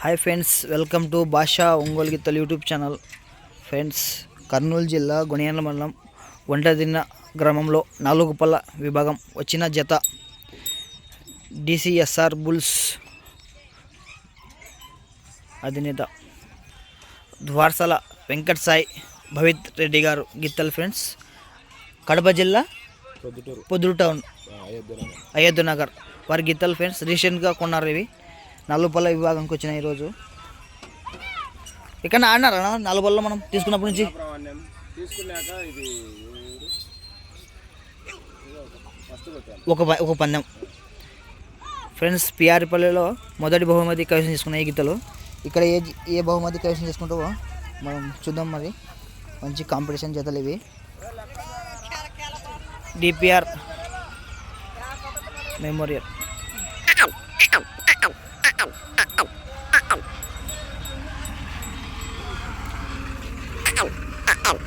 Hi friends welcome to భాషా ఒంగోలు గిత్తలు YouTube channel. Friends Kurnool జిల్లా గుణియాల మండలం ఒంటదిన్న గ్రామంలో నాలుగు పళ్ళ విభాగం వచ్చిన జత. డిసిఎస్ఆర్ బుల్స్ అధినేత ద్వార్సల వెంకట్ సాయి భవిత్ రెడ్డి గారు గిత్తలు ఫ్రెండ్స్. కడప జిల్లా ప్రొద్దుటూరు పొద్దురు టౌన్ అయోధ్య అయోధ్య నగర్. వారి గిత్తలు ఫ్రెండ్స్ రీసెంట్గా కొన్నారు ఇవి. నలుపల్ల విభాగంకి వచ్చిన ఈరోజు. ఇక్కడ ఆడినారా? నలుపల్ల మనం తీసుకున్నప్పటి నుంచి? ఒక ప- ఒక పందెం. ఫ్రెండ్స్ పిఆర్పల్లిలో మొదటి బహుమతి కైవసం చేసుకున్న ఈ గీతలు. ఇక్కడ ఏ ఏ బహుమతి కైవసం చేసుకుంటావో మనం చూద్దాం మరి. మంచి కాంపిటీషన్ జతలు ఇవి. DPR memorial. ẩu, ẩu, ẩu.